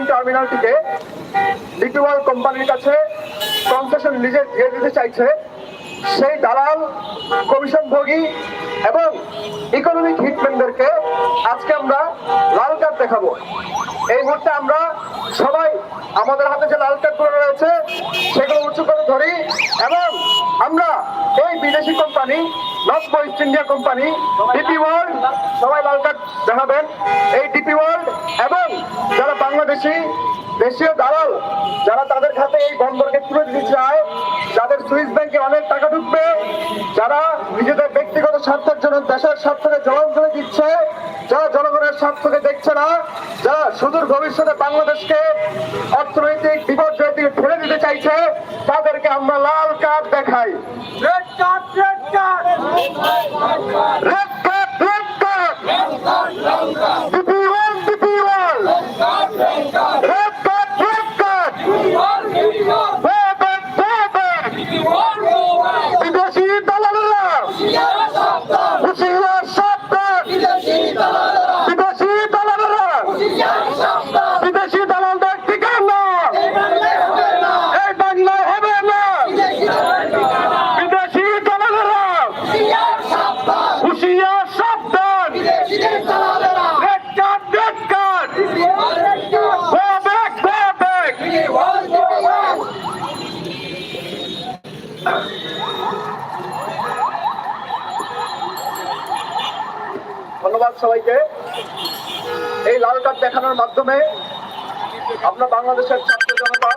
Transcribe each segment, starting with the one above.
Marine টার্মিনালটিকে ডিপিওয়াল কোম্পানির কাছে concession লিজে দিয়ে দিতে চাইছে। সেই দালাল কমিশনভোগী এবং ইকোনমিক হিটম্যানদেরকে আজকে আমরা লাল কার্ড দেখাবো। এই মুহূর্তে আমরা সবাই আমাদের হাতে যে লাল কার্ডগুলো রয়েছে, সেগুলো উঁচু করে ধরি এবং আমরা এই বিদেশি company north east India company DP world সবাই লাল কার্ড দেখাবেন। এই ডিপি ওয়ার্ল্ড এবং যারা বাংলাদেশি দেশীয় দালাল যারা তাদের খাতে এই বন্দরকে তুলে দিতে চায় যাদের সুইস ব্যাংকে অনেক টাকা ঢুকবে। যারা নিজেদের ব্যক্তিগত স্বার্থের জন্য দেশের স্বার্থকে জলাঞ্জলি দিচ্ছে যারা জনগণের স্বার্থকে দেখছে না যারা সুদূর ভবিষ্যতে বাংলাদেশকে অর্থনৈতিক বিপর্যয়ের দিকে ঠেলে দিতে চাইছে তাদেরকে আমরা লাল কার্ড দেখাই। Red card red card red card red card DP one DP one red card Robert, Robert! বিদেশি দালালেরা হুশিয়ার সাবধান বিদেশি দালালেরা বিদেশি দালালদের ঠিকানা এই বাংলায় হবে না বিদেশি দালালেরা হুশিয়ার সাবধান red card red card go back go back ধন্যবাদ সবাইকে এই লাল কার্ড দেখানোর মাধ্যমে আমরা বাংলাদেশের ছাত্র জনতা,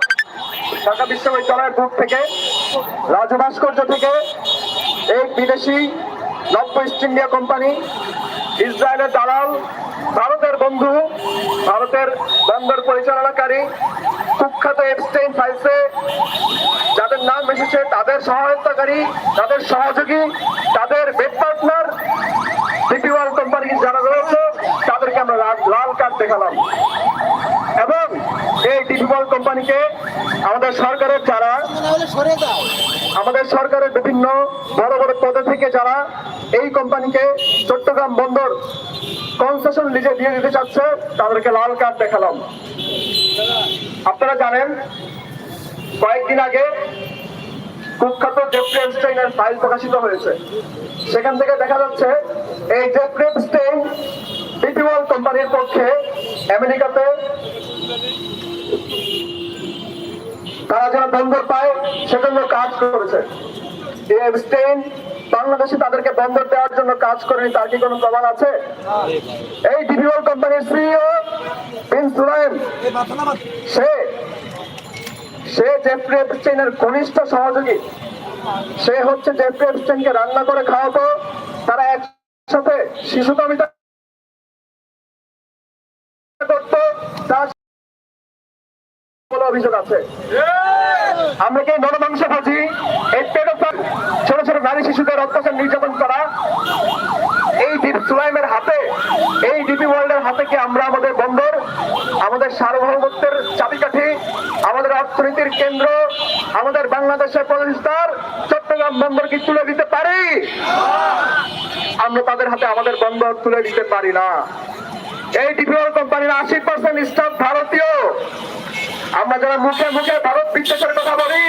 ঢাকা বিশ্ববিদ্যালয়ের বুক থেকে, রাজু ভাস্কর্য থেকে এই বিদেশি নব্য ইস্ট ইন্ডিয়া কোম্পানি, ইসরায়েলের দালাল, ভারতের বন্ধু, ভারতের বন্দর পরিচালনাকারী, কুখ্যাত এপস্টেইন ফাইলসে যাদের নাম এসেছে তাদের সহায়তাকারী, তাদের সহযোগী, তাদের বেড পার্টনার কোম্পানি যারা লাল কার্ড দেখালাম। এবং এই ডিপিওয়াল কোম্পানিকে আমাদের সরকারের যারা, আমাদের সরকারের বিভিন্ন বড় বড় পদে থেকে যারা এই কোম্পানিকে চট্টগ্রাম বন্দর কনসেশন লিজে দিয়ে দিতে চাচ্ছে, তাদেরকে লাল কার্ড দেখালাম। আপনারা জানেন, কয়েকদিন আগে কুখ্যাত জেফ্রি এপস্টাইনের ফাইল প্রকাশিত হয়েছে। সেখান থেকে দেখা যাচ্ছে, এই জেফ্রি এপস্টাইন ডিপিওয়াল কোম্পানির পক্ষে আমেরিকাতে তারা পায়, সেজন্য কাজ করেছে। বাংলাদেশে তাদেরকে দেওয়ার জন্য কাজ করেনি, তার কি প্রমাণ আছে? এই কোম্পানির সুলাইম, সে ঘনিষ্ঠ সহযোগী। সে হচ্ছে জেফ্রি এপস্টাইনকে রান্না করে খাওয়াতো, তারা একসাথে শিশু করতো তার বলে অভিযোগ আছে। আমরা কি নরমাংস ভাজি এই পেডোফাইল ছোট ছোট নারী শিশুদের অত্যাচার নির্যাতন করা, এই ডিপ সুলাইমের হাতে, এই ডিপি ওয়ার্ল্ডের হাতে কি আমরা আমাদের বন্দর, আমাদের সার্বভৌমত্বের চাবিকাঠি, আমাদের অর্থনীতির কেন্দ্র, আমাদের বাংলাদেশের প্রতিষ্ঠার চট্টগ্রাম বন্দর কি তুলে দিতে পারি? আমরা তাদের হাতে আমাদের বন্দর তুলে দিতে পারি না। এই ডিপি ডিপিওয়াল কোম্পানির আশি পার্সেন্ট স্টাফ ভারতীয়। আমরা যারা মুখে মুখে ভারত বিশ্বাসের কথা বলি,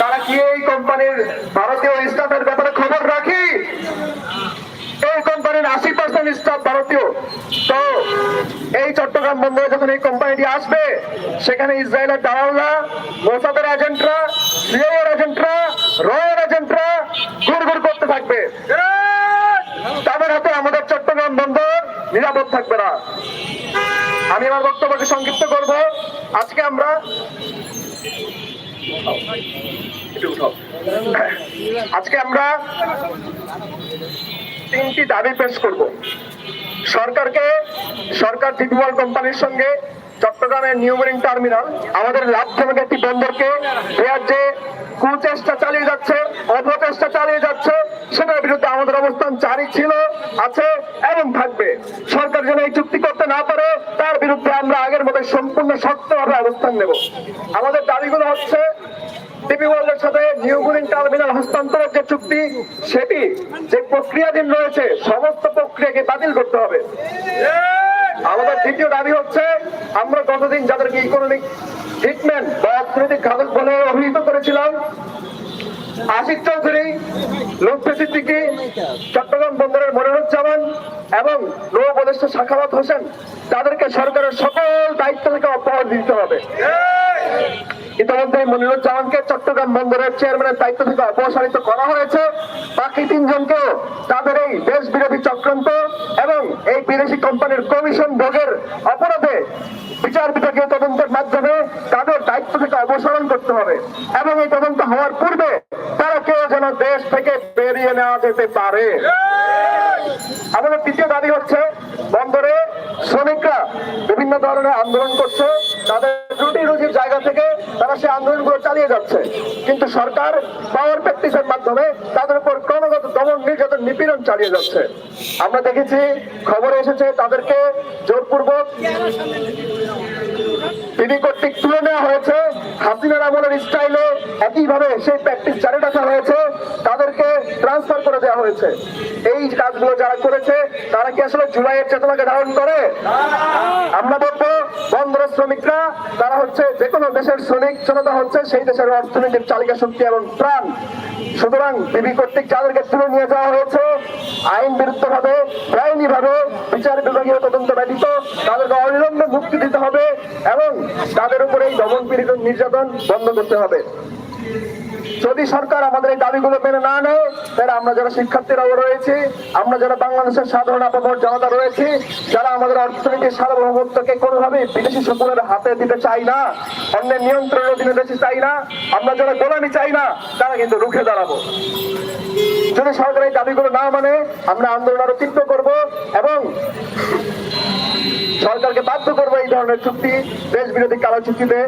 তারা কি এই কোম্পানির ভারতীয় স্টাফের ব্যাপারে খবর রাখি? এই কোম্পানির আশি পার্সেন্ট স্টাফ ভারতীয়। তো এই চট্টগ্রাম বন্দরে যখন এই কোম্পানিটি আসবে, সেখানে ইসরায়েলের দালালরা, মোসাদের এজেন্টরা সিআইএর এজেন্টরা রয়ের এজেন্টরা ঘুর ঘুর করতে থাকবে। তাদের হাতে আমাদের চট্টগ্রাম বন্দর নিরাপদ থাকবে না। আমি আমার বক্তব্যকে সংক্ষিপ্ত করব। আজকে আমরা আজকে আমরা তিনটি দাবি পেশ করব। সরকারকে সরকার ফিটবল কোম্পানির সঙ্গে চট্টগ্রামের নিউমেরিং টার্মিনাল, আমাদের লাভ লাভজনক একটি বন্দরকে দেওয়ার যে কুচেষ্টা চালিয়ে যাচ্ছে, অপচেষ্টা চালিয়ে যাচ্ছে, সেটার বিরুদ্ধে আমাদের অবস্থান জারি ছিল, আছে এবং থাকবে। সরকার যেন এই চুক্তি করতে না পারে, তার বিরুদ্ধে আমরা আগের মতো সম্পূর্ণ শক্তভাবে অবস্থান নেব। আমাদের দাবিগুলো হচ্ছে সাথে টার্মিনাল যে চুক্তি, সেটি যে প্রক্রিয়াধীন রয়েছে, সমস্ত প্রক্রিয়াকে বাতিল করতে হবে। আমাদের দ্বিতীয় দাবি হচ্ছে, আমরা গতদিন যাদেরকে ইকোনমিক ট্রিটমেন্ট বা অর্থনৈতিক ঘাতক বলে অভিহিত করেছিলাম, আশিক চৌধুরী লক্ষ্য সিদ্দিকী, চট্টগ্রাম বন্দরের মনিরুজ্জামান এবং নৌ উপদেষ্টা শাখাবাদ হোসেন, তাদেরকে সরকারের সকল দায়িত্ব থেকে অব্যাহতি দিতে হবে। ইতিমধ্যে মনিরুজ্জামানকে চট্টগ্রাম বন্দরের চেয়ারম্যানের দায়িত্ব থেকে অপসারিত করা হয়েছে। বাকি তিনজনকেও তাদের এই দেশ বিরোধী চক্রান্ত এবং এই বিদেশি কোম্পানির কমিশন ভোগের অপরাধে বিচার বিভাগীয় তদন্তের মাধ্যমে তাদের দায়িত্ব থেকে অপসারণ করতে হবে এবং এই তদন্ত হওয়ার পূর্বে তারা কেউ যেন দেশ থেকে বেরিয়ে নেওয়া যেতে পারে। আমাদের তৃতীয় দাবি হচ্ছে, বন্দরে শ্রমিকরা বিভিন্ন ধরনের আন্দোলন করছে। তাদের রুটি রুজির জায়গা থেকে তারা সেই আন্দোলনগুলো চালিয়ে যাচ্ছে। কিন্তু সরকার পাওয়ার প্র্যাকটিসের মাধ্যমে তাদের উপর ক্রমাগত দমন, নির্যাতন, নিপীড়ন চালিয়ে যাচ্ছে। আমরা দেখেছি, খবরে এসেছে তাদেরকে জোরপূর্বক সেই প্র্যাকটিস হয়েছে। তাদেরকে ট্রান্সফার করে দেওয়া হয়েছে। এই যারা করেছে, তারা কি আসলে চেতনাকে ধারণ করে? শ্রমিকরা, তারা হচ্ছে যে কোনো দেশের শ্রমিক জনতা হচ্ছে, সেই দেশের অর্থনীতির চালিকা শক্তি এবং প্রাণ। সুতরাং বিবি কর্তৃক যাদেরকে তুলে নিয়ে যাওয়া হয়েছে, আইন বিরুদ্ধ ভাবে বেআইনি ভাবে বিচার বিভাগীয় তদন্ত ব্যতীত, তাদেরকে অবিলম্বে মুক্তি দিতে হবে এবং তাদের উপরে এই দমন পীড়িত নির্যাতন বন্ধ করতে হবে। যদি সরকার আমাদের এই দাবিগুলো মেনে না নেয়, তাহলে আমরা যারা শিক্ষার্থীরাও রয়েছি, আমরা যারা বাংলাদেশের সাধারণ আপামর জনতা রয়েছি, যারা আমাদের অর্থনীতির সার্বভৌমত্বকে কোনোভাবে বিদেশি শকুনের হাতে দিতে চাই না, অন্যের নিয়ন্ত্রণের অধীনে বেশি চাই না, আমরা যারা গোলামি চাই না, তারা কিন্তু রুখে দাঁড়াবো। যদি সরকার এই দাবিগুলো না মানে আমরা আন্দোলন আরও তীব্র করব এবং সরকারকে বাধ্য করব এই ধরনের চুক্তি দেশ বিরোধী কালো চুক্তিতে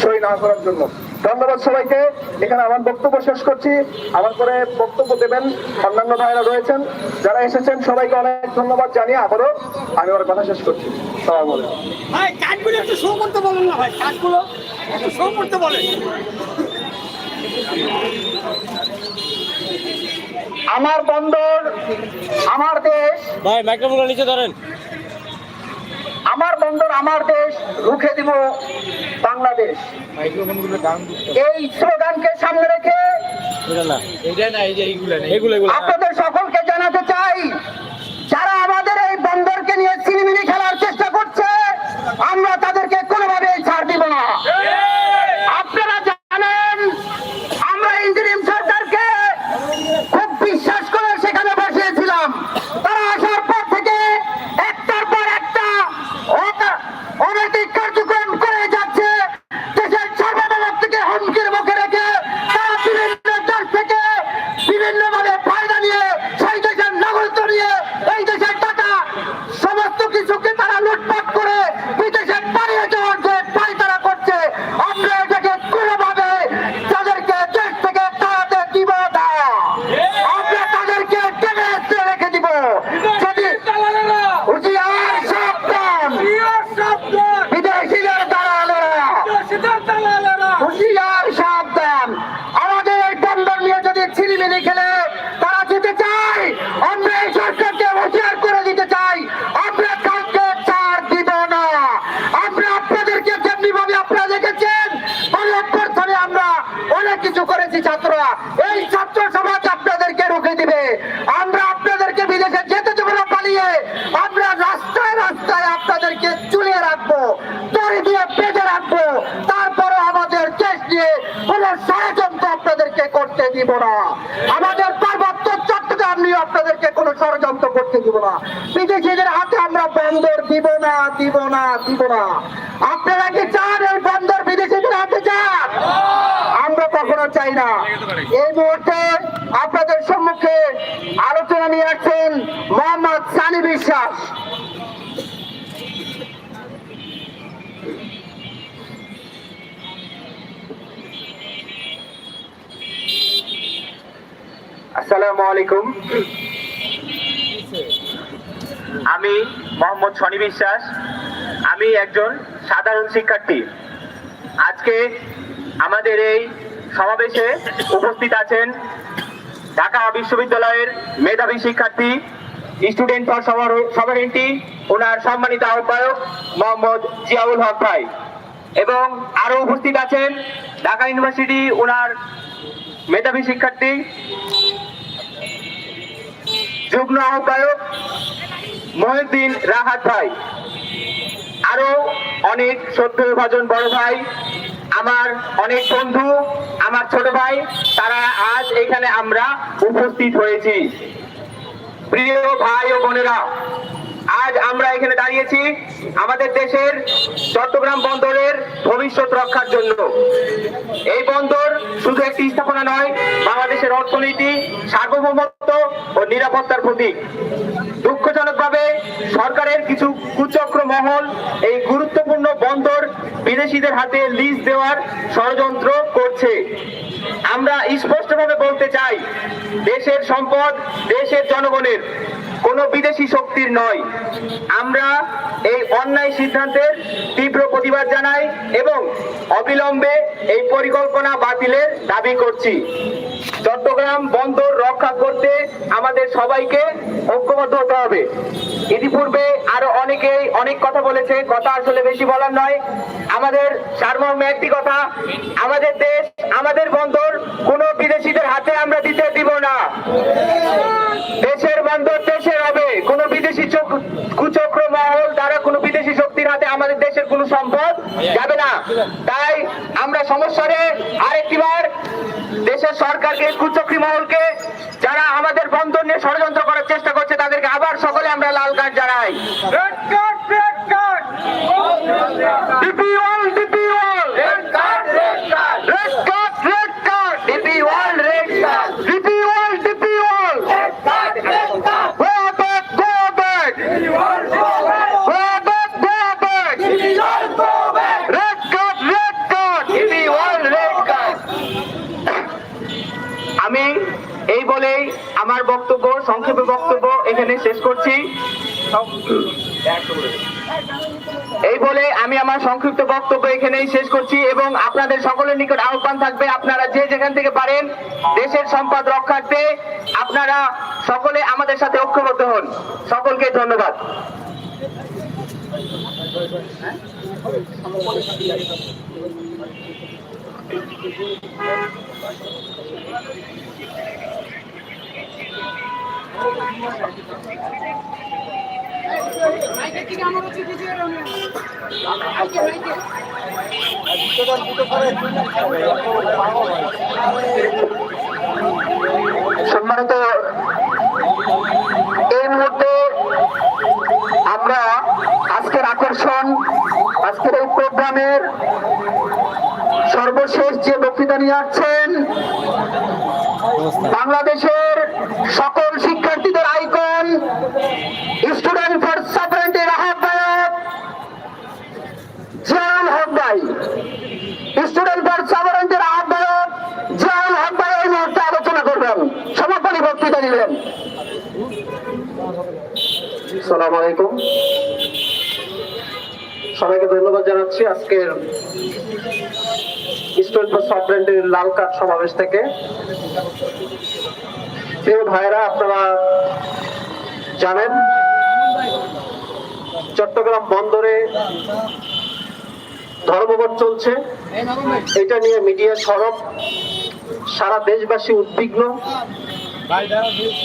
সই না করার জন্য। ধন্যবাদ সবাইকে। এখানে আমার বক্তব্য শেষ করছি। আমার পরে বক্তব্য দেবেন অন্যান্য ভাইরা রয়েছেন। যারা এসেছেন সবাইকে অনেক ধন্যবাদ জানিয়ে আবারও আমি আমার কথা শেষ করছি। সবাই বলে ভাই কাঠগুলো একটু শো করতে বলেন না ভাই কাঠগুলো একটু শো করতে বলেন। আমার বন্দর আমার দেশ। ভাই মাইক্রোফোনটা নিচে ধরেন। আমার বন্দর আমার দেশ রুখে দিব বাংলাদেশ। এই স্লোগানকে সামনে রেখে এটা না এটা না এই যে এইগুলো নেই। এগুলো এগুলো আপনাদের সকলকে জানাতে চাই যারা আমাদের এই বন্দরকে নিয়ে চিনিমিনি খেলার চেষ্টা করছে আমরা তাদেরকে কোনোভাবে ছাড় দিব না আপনারা জানেন আমরা ইঞ্জিনিয়ারিং সরকারকে খুব বিশ্বাস করে সেখানে বসিয়েছিলাম তারা আসার পর থেকে একটার পর একটা অকা- অনৈতিক কার্যক্রম করে যাচ্ছে দেশের সার্বভৌমত্বকে হুমকির মুখে রেখে তারা বিভিন্ন দেশ থেকে বিভিন্ন ভাবে ফায়দা নিয়ে সেই দেশের নাগরিকত্ব নিয়ে এই দেশের টাকা সমস্ত কিছুকে তারা লুটপাট করে বিদেশে পালিয়ে যাওয়ার যে পায়তারা করছে আমরা এটাকে কোনোভাবে তাদেরকে দেশ থেকে তাড়াতে দিব না আমরা তাদেরকে টেনে এসে রেখে দিব যদি হুঁশিয়ার সাবধান বিদেশিদের দালালেরা হুঁশিয়ার সাবধান আমাদের এই বন্দর নিয়ে যদি ছিনিমিনি খেলে তারা যেতে চায় আমরা এই সরকারকে হুঁশিয়ার করে দিতে চাই আমরা কাউকে ছাড় দিব না আমরা আপনাদেরকে যেমনি ভাবে আপনারা দেখেছেন পরিবর্তনে আমরা অনেক করেছি ছাত্ররা, এই ছাত্র সমাজ আপনাদেরকে রুখে দিবে। আমরা আপনাদেরকে বিদেশে যেতে দেবো না, পালিয়ে আমরা রাস্তায় রাস্তায় আপনাদেরকে চুলিয়ে রাখব, দড়ি দিয়ে বেঁধে রাখব। তারপরে আমাদের দেশ নিয়ে কোনো ষড়যন্ত্র আপনাদেরকে করতে দিব না। আমাদের পার্বত্য নিয়ে আপনাদেরকে কোনো ষড়যন্ত্র করতে দিব না। বিদেশিদের হাতে আমরা বন্দর দিব না দিব না দিব না। আপনারা কি চান এই বন্দর বিদেশিদের হাতে চান আমরা কখনো চাই না। এই মুহূর্তে আপনাদের সম্মুখে আলোচনা নিয়ে আসছেন মোহাম্মদ সানি বিশ্বাস। আসসালামু আলাইকুম। আমি মোহাম্মদ শনি বিশ্বাস। আমি একজন সাধারণ শিক্ষার্থী। আজকে আমাদের এই সমাবেশে উপস্থিত আছেন ঢাকা বিশ্ববিদ্যালয়ের মেধাবী শিক্ষার্থী, স্টুডেন্ট ফর সভারেন্টি ওনার সম্মানিত আহ্বায়ক মোহাম্মদ জিয়াউল হক ভাই। এবং আরও উপস্থিত আছেন ঢাকা ইউনিভার্সিটি ওনার মেধাবী শিক্ষার্থী যুগ্ম আহ্বায়ক মহিউদ্দিন রাহাত ভাই আরও অনেক সত্য ভাজন বড় ভাই, আমার অনেক বন্ধু, আমার ছোট ভাই, তারা আজ এখানে আমরা উপস্থিত হয়েছি। প্রিয় ভাই ও বোনেরা আজ আমরা এখানে দাঁড়িয়েছি আমাদের দেশের চট্টগ্রাম বন্দরের ভবিষ্যৎ রক্ষার জন্য। এই বন্দর শুধু একটি স্থাপনা নয়, বাংলাদেশের অর্থনীতি, সার্বভৌমত্ব ও নিরাপত্তার প্রতীক। দুঃখজনকভাবে সরকারের কিছু কুচক্র মহল এই গুরুত্বপূর্ণ বন্দর বিদেশিদের হাতে লিজ দেওয়ার ষড়যন্ত্র করছে। আমরা স্পষ্টভাবে বলতে চাই, দেশের সম্পদ দেশের জনগণের। কোনো বিদেশি শক্তির নয়। আমরা এই অন্যায় সিদ্ধান্তের তীব্র প্রতিবাদ জানাই এবং অবিলম্বে এই পরিকল্পনা বাতিলের দাবি করছি। চট্টগ্রাম বন্দর রক্ষা করতে আমাদের সবাইকে ঐক্যবদ্ধ হতে হবে। ইতিপূর্বে আরও অনেকেই অনেক কথা বলেছে, কথা আসলে বেশি বলার নয়। আমাদের সারমর্মে একটি কথা, আমাদের দেশ, আমাদের বন্দর কোনো বিদেশিদের হাতে আমরা দিতে দিব না। দেশের বন্দর দেশের হবে, কোন বিদেশি চক- কুচক্র মহল দ্বারা কোনো বিদেশি শক্তির হাতে আমাদের দেশের কোনো সম্পদ যাবে না। তাই আমরা সমস্যারে আরেকটিবার দেশের সরকারকে কুচক্রী মহলকে যারা আমাদের বন্ধন নিয়ে ষড়যন্ত্র করার চেষ্টা করছে, তাদেরকে আবার সকলে আমরা লাল কার্ড জানাই red card red card DP wall DP wall red card red card red card red card DP wall red card DP wall DP wall red card red card go back go back DP wall go back go back go back DP wall go back red card red card DP wall red card আমি এই বলেই আমার বক্তব্য সংক্ষেপে বক্তব্য এখানে শেষ করছি। এই বলে আমি আমার সংক্ষিপ্ত বক্তব্য এখানেই শেষ করছি এবং আপনাদের সকলের নিকট আহ্বান থাকবে, আপনারা যে যেখান থেকে পারেন দেশের সম্পদ রক্ষার্থে আপনারা সকলে আমাদের সাথে ঐক্যবদ্ধ হন। সকলকে ধন্যবাদ। মাইকের থেকে সম্মানিত, এই মুহূর্তে আমরা আজকের আকর্ষণ, আজকের এই প্রোগ্রামের সর্বশেষ যে বক্তৃতা নিয়ে আসছেন, বাংলাদেশের সকল শিক্ষার্থীদের আইকন স্টুডেন্ট ফর সাবরেন্টের আহ্বায়ক জিয়াউল হক ভাই স্টুডেন্ট ফর সাবরেন্টের আহ্বায়ক জিয়াউল হক ভাই এই মুহূর্তে আলোচনা করবেন সমাপনী বক্তৃতা দিবেন সালাম আলাইকুম। সবাইকে ধন্যবাদ জানাচ্ছি আজকের স্টুডেন্ট লাল কার্ড সমাবেশ থেকে। প্রিয় ভাইরা আপনারা জানেন, চট্টগ্রাম বন্দরে ধর্মঘট চলছে। এটা নিয়ে মিডিয়া সরব, সারা দেশবাসী উদ্বিগ্ন।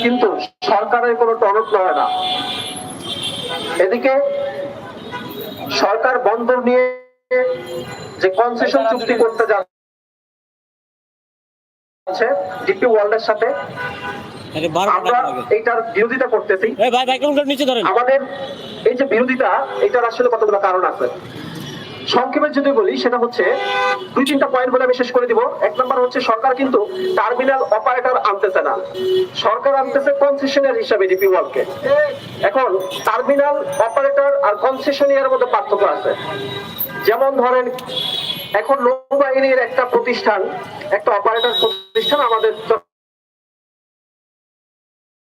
কিন্তু সরকারের কোনো টনক নয় না। এদিকে সরকার বন্দর নিয়ে যে কনসেশন চুক্তি করতে যাচ্ছে ডিপি ওয়ার্ল্ডের সাথে আমরা এইটার বিরোধিতা করতেছি। আমাদের এই যে বিরোধিতা এটার আসলে কতগুলো কারণ আছে? সংক্ষেপে যদি বলি, সেটা হচ্ছে দুই তিনটা পয়েন্ট বলে আমি শেষ করে দিব। এক নম্বর হচ্ছে সরকার কিন্তু টার্মিনাল অপারেটর আনতেছে না। সরকার আনতেছে কনসেশনের হিসাবে ডিপি ওয়ার্ল্ডকে এখন টার্মিনাল অপারেটর আর কনসেশনিয়ার মধ্যে পার্থক্য আছে। যেমন ধরেন, এখন নৌবাহিনীর একটা প্রতিষ্ঠান, একটা অপারেটর প্রতিষ্ঠান আমাদের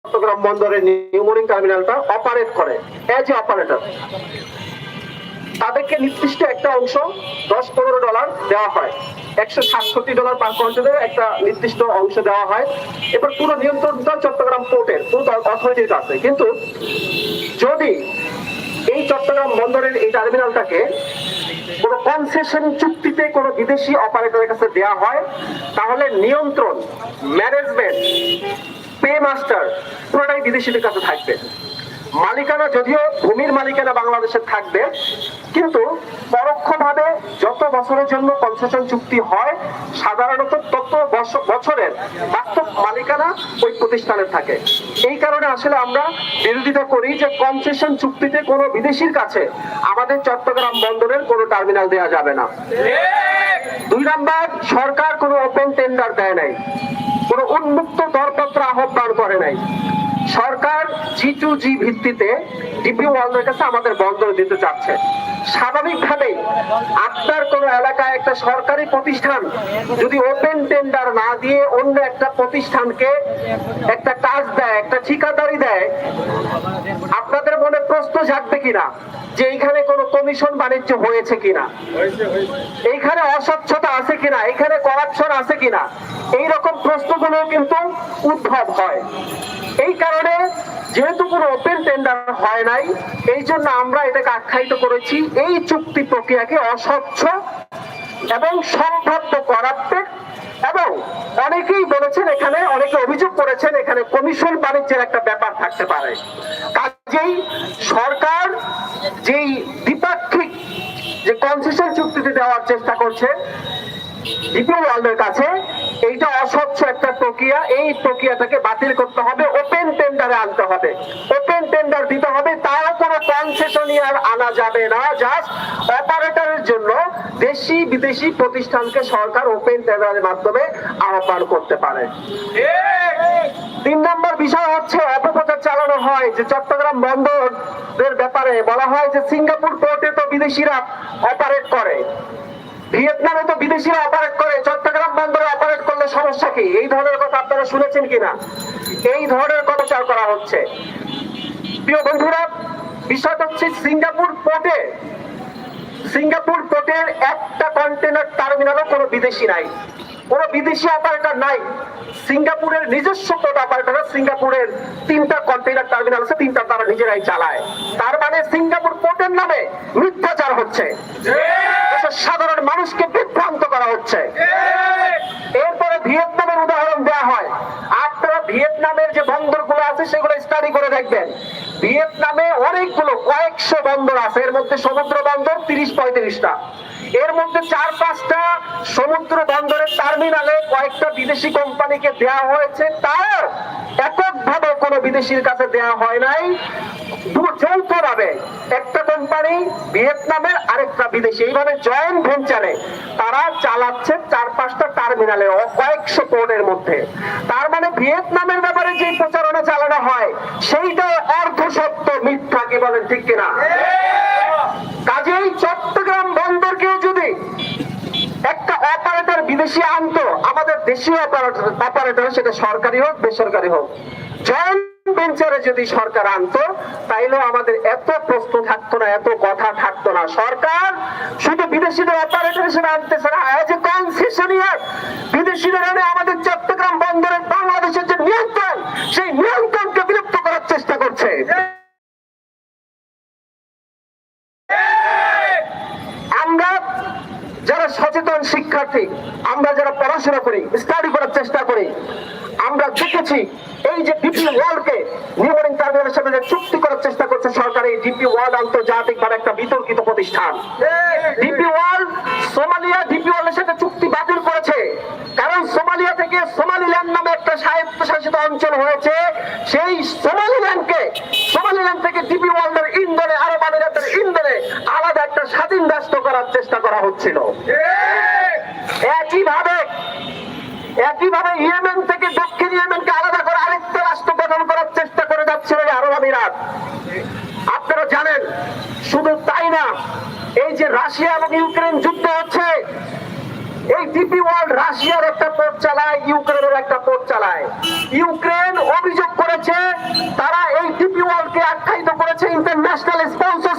চট্টগ্রাম বন্দরের নিউ মোরিং টার্মিনালটা অপারেট করে এজ এ অপারেটর তাদেরকে নির্দিষ্ট একটা অংশ, দশ পনেরো ডলার দেওয়া হয়। একশো সাতষট্টি ডলার পার কন্টেনারে একটা নির্দিষ্ট অংশ দেওয়া হয়। এবার পুরো নিয়ন্ত্রণটা চট্টগ্রাম পোর্টের পুরো অথরিটির কাছে কিন্তু যদি এই চট্টগ্রাম বন্দরের এই টার্মিনালটাকে কোনো কনসেশন চুক্তিতে কোনো বিদেশি অপারেটরের কাছে দেওয়া হয়, তাহলে নিয়ন্ত্রণ ম্যানেজমেন্ট পে মাস্টার পুরোটাই বিদেশিদের কাছে থাকবে। মালিকানা যদিও ভূমির মালিকানা বাংলাদেশের থাকবে, কিন্তু পরোক্ষভাবে যত বছরের জন্য কনসেশন চুক্তি হয়, সাধারণত তত বছরের বাস্তব মালিকানা ওই প্রতিষ্ঠানের থাকে। এই কারণে আসলে আমরা বিরোধিতা করি যে কনসেশন চুক্তিতে কোনো বিদেশির কাছে আমাদের চট্টগ্রাম বন্দরের কোনো টার্মিনাল দেওয়া যাবে না। দুই নাম্বার, সরকার কোনো ওপেন টেন্ডার দেয় নাই, কোনো উন্মুক্ত দরপত্র আহ্বান করে নাই। সরকার জি টু জি ভিত্তিতে ডিপি ওয়ার্ল্ডের কাছে আমাদের বন্দর দিতে চাচ্ছে। স্বাভাবিকভাবেই আপনার কোন এলাকায় একটা সরকারি প্রতিষ্ঠান যদি ওপেন টেন্ডার না দিয়ে অন্য একটা প্রতিষ্ঠানকে একটা কাজ দেয় একটা ঠিকাদারি দেয় আপনাদের মনে প্রশ্ন জাগবে কিনা যে এইখানে কোনো কমিশন বাণিজ্য হয়েছে কিনা? এইখানে অস্বচ্ছতা আছে কিনা? এখানে করাপশন আছে কিনা? এই রকম প্রশ্নগুলো কিন্তু উদ্ভব হয়। এই কারণে যেহেতু কোনো ওপেন টেন্ডার হয় নাই, এই জন্য আমরা এটাকে আখ্যায়িত করেছি। এই চুক্তি প্রক্রিয়াকে অস্বচ্ছ এবং সম্ভাব্য করাপ্টেড এবং অনেকেই বলেছেন এখানে, অনেকে অভিযোগ করেছেন এখানে কমিশন বাণিজ্যের একটা ব্যাপার থাকতে পারে। কাজেই সরকার যেই দ্বিপাক্ষিক যে কনসেশন চুক্তিতে দেওয়ার চেষ্টা করছে ডিপি ওয়ার্ল্ডের কাছে এইটা অস্বচ্ছ একটা প্রক্রিয়া। এই প্রক্রিয়াটাকে বাতিল করতে হবে ওপেন টেন্ডারে আনতে হবে। ওপেন টেন্ডার দিতে হবে তাও কোনো কনসেশনিয়ার আনা যাবে না জাস্ট অপারেটরের জন্য দেশি বিদেশি প্রতিষ্ঠানকে সরকার ওপেন টেন্ডারের মাধ্যমে আহ্বান করতে পারে। তিন নম্বর বিষয় হচ্ছে, অপপ্রচার চালানো হয়, যে চট্টগ্রাম বন্দরের ব্যাপারে বলা হয় যে, সিঙ্গাপুর পোর্টে তো বিদেশিরা অপারেট করে। ভিয়েতনামে তো বিদেশিরা অপারেট করে, চট্টগ্রাম বন্দরে অপারেট করলে সমস্যা কি? এই ধরনের কথা আপনারা শুনেছেন কিনা? এই ধরনের প্রচার করা হচ্ছে। প্রিয় বন্ধুরা, বিষয়টা হচ্ছে সিঙ্গাপুর পোর্টে সিঙ্গাপুর পোর্টের একটা কন্টেনার টার্মিনালও কোনো বিদেশি নাই। কোনো বিদেশি অপারেটর নাই। সিঙ্গাপুরের নিজস্ব পোর্ট অপারেটর সিঙ্গাপুরের তিনটা কন্টেনার টার্মিনাল আছে, তিনটা তারা নিজেরাই চালায়। তার মানে সিঙ্গাপুর পোর্টের নামে মিথ্যাচার হচ্ছে। দেশের সাধারণ মানুষকে বিভ্রান্ত করা হচ্ছে। এরপরে ভিয়েতনামের উদাহরণ দেওয়া হয়। আপনারা ভিয়েতনামের যে বন্দরগুলো আছে, সেগুলো স্টাডি করে দেখবেন। ভিয়েতনামে অনেকগুলো, কয়েকশো বন্দর আছে। এর মধ্যে সমুদ্র বন্দর তিরিশ পঁয়ত্রিশটা। এর মধ্যে চার পাঁচটা সমুদ্র বন্দরের টার্মিনালে কয়েকটা বিদেশি কোম্পানিকে দেওয়া হয়েছে। তাও এককভাবে কোনো বিদেশির কাছে দেওয়া হয় নাই। যৌথ ভাবে। একটা মানে ব্যাপারে যে প্রচারণা চালানো হয়, সেইটা অর্ধ সত্য মিথ্যা কি বলেন ঠিক কিনা? কাজেই চট্টগ্রাম যদি একটা অপারেটর বিদেশি আনতো, আমাদের দেশীয় অপারেটর সেটা সরকারি হোক, বেসরকারি হোক জয়েন্ট ভেঞ্চারে যদি সরকার আনতো, তাইলেও আমাদের এত প্রশ্ন থাকতো না, এত কথা থাকতো না। সরকার শুধু বিদেশিদের অপারেটর হিসেবে আনতেছে বিদেশিদের এনে আমাদের চট্টগ্রাম বন্দরের বাংলাদেশের যে নিয়ন্ত্রণ, সেই নিয়ন্ত্রণকে বিলুপ্ত করার চেষ্টা করছে। আমরা যারা সচেতন শিক্ষার্থী আমরা যারা পড়াশোনা করি স্টাডি করার চেষ্টা করি আমরা দেখেছি এই যে ডিপি ওয়ার্ল্ডকে নিউমরিং টার্মিনালের সাথে যে চুক্তি করার চেষ্টা করছে সরকার এই ডিপি ওয়ার্ল্ড আন্তর্জাতিক ভাবে একটা বিতর্কিত প্রতিষ্ঠান। ডিপি ওয়ার্ল্ড সোমালিয়া ডিপি ওয়ার্ল্ডের সাথে চুক্তি বাতিল করেছে। কারণ সোমালিয়া থেকে সোমালিল্যান্ড নামে একটা স্বায়ত্তশাসিত অঞ্চল হয়েছে। সেই সোমালিল্যান্ডকে সোমালিল্যান্ড থেকে ডিপি ওয়ার্ল্ডের ইন্দোরে আরব আমিরাতের ইন্দোরে আলাদা একটা স্বাধীন রাষ্ট্র করার চেষ্টা করা হচ্ছিল। একইভাবে একইভাবে ইয়েমেন থেকে দক্ষিণ ইয়েমেনকে আলাদা করে আরেকটা রাষ্ট্র গঠন করার চেষ্টা করে যাচ্ছিল আরব আমিরাত। আপনারা জানেন, শুধু তাই না, এই যে রাশিয়া এবং ইউক্রেন যুদ্ধ হচ্ছে, এই ডিপি ওয়ার্ল্ড রাশিয়ার একটা পোর্ট চালায়, ইউক্রেনের একটা পোর্ট চালায়। ইউক্রেন অভিযোগ করেছে, তারা এই ডিপি ওয়ার্ল্ডকে আখ্যায়িত করেছে, ইন্টারন্যাশনাল স্পন্সরস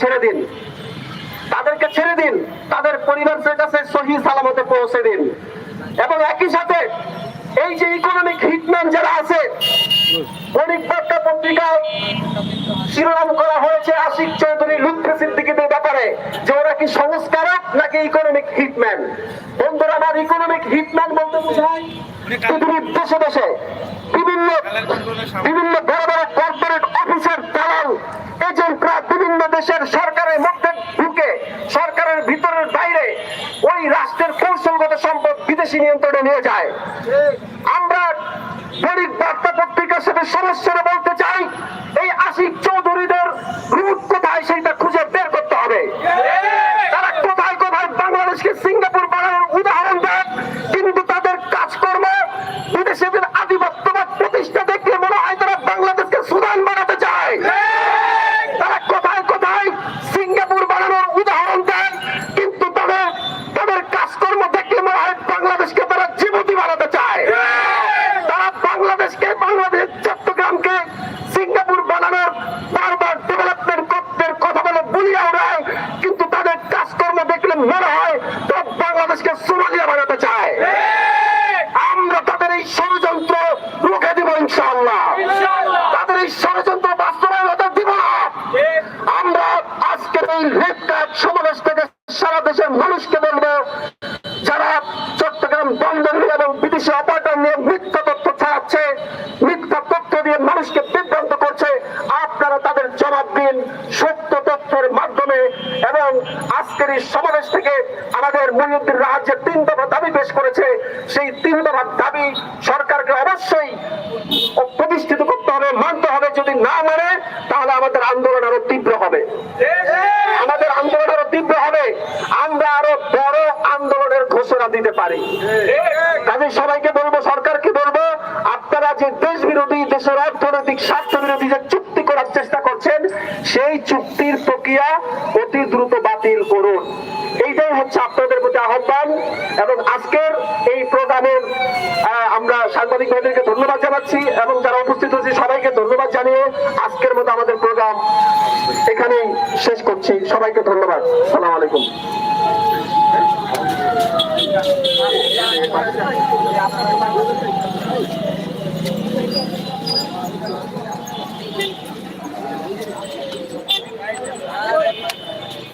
ছেড়ে দিন। তাদেরকে ছেড়ে দিন। তাদের পরিবারের কাছে সহি সালামতে পৌঁছে দিন। এবং একই সাথে এই যে ইকোনমিক হিটম্যান যারা আছে পত্রিকায় শিরোনাম করা হয়েছে আশিক চৌধুরী লুৎফে সিদ্দিকিদের ব্যাপারে যে ওরা কি সংস্কারক নাকি ইকোনমিক হিটম্যান বন্ধুরা, আমার ইকোনমিক হিটম্যান বলতে বোঝায় পৃথিবীর দেশে দেশে বিভিন্ন বিভিন্ন বড় বড় কর্পোরেট অফিসের দালাল, এজেন্টরা বিভিন্ন দেশের সরকারের মধ্যে ঢুকে সরকারের ভিতরের বাইরে ওই রাষ্ট্রের কৌশলগত সম্পদ বিদেশি নিয়ন্ত্রণে নিয়ে যায়। আমরা দৈনিক বার্তা পত্রিকার সাথে সমস্যাটা বলতে চাই, এই আশিক চৌধুরীদের আন্তর্জাতিক স্বার্থ বিরোধী যে চুক্তি করার চেষ্টা করছেন, সেই চুক্তির প্রক্রিয়া অতি দ্রুত বাতিল করুন। এইটাই হচ্ছে আপনাদের প্রতি আহ্বান এবং আজকের এই প্রোগ্রামের আমরা সাংবাদিক ভাইদেরকে ধন্যবাদ জানাচ্ছি এবং যারা উপস্থিত হয়েছে, সবাইকে ধন্যবাদ জানিয়ে আজকের মতো আমাদের প্রোগ্রাম এখানেই শেষ করছি। সবাইকে ধন্যবাদ। সালাম আলাইকুম।